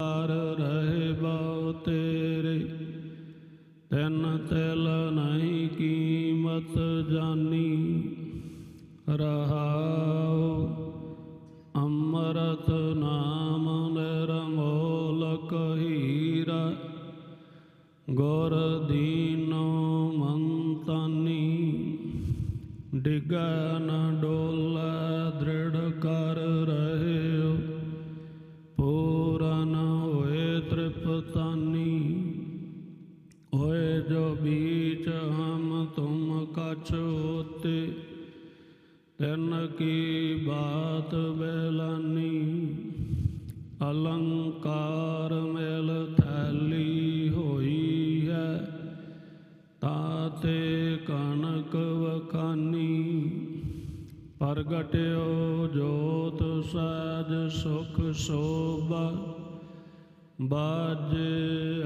ਕਰ ਰਹੇ ਤੇਰੇ। ਤੈਨ ਤਿਲ ਨਹੀਂ ਕੀਮਤ ਜਾਨੀ। ਰਹਾਉ ਅੰਮ੍ਰਿਤ ਨਾਮ ਨਿਰਮੋਲਕ ਹੀਰਾ। ਗੁਰ ਦੀਨੋ ਮੰਤਾਨੀ। ਡਿਗੈ ਨ ਦ੍ਰਿੜ ਕਰ ਹੋਏ ਜੋ ਬੀਚ ਹਮ ਤੁਮ ਕਛ ਹੋਤੇ, ਤਿਨ ਕੀ ਬਾਤ ਬੇਲਾਨੀ, ਅਲੰਕਾਰ ਮਿਲ ਥੈਲੀ ਹੋਈ ਹੈ, ਤਾਤੇ ਕਣਕ ਵਖਾਨੀ। ਪ੍ਰਗਟਿਓ ਜੋਤ ਸਜ ਸੁਖ ਸੋਭਾ, ਬਾਜੇ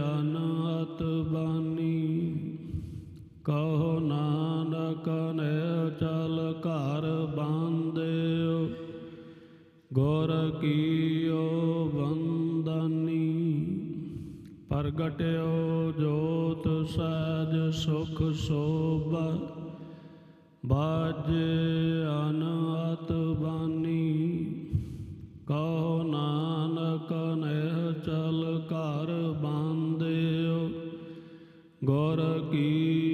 ਕਹੋ ਨਾਨਕ ਨੇ ਚਲ ਘਰ ਬਾਂਧਿਓ, ਗੁਰ ਕੀਓ ਬੰਦਨੀ ਪ੍ਰਗਟਿਓ ਜੋਤ ਸਜ ਸੁਖ ਸੋਭਾ, ਬਾਜੇ ਅਨਹਤ ਬਾਨੀ। ਕਹੋ ਨਾਨਕ ਨੇ ਚਲ ਘਰ ਬਾਂਧਿਓ, ਗੁਰ ਕੀਓ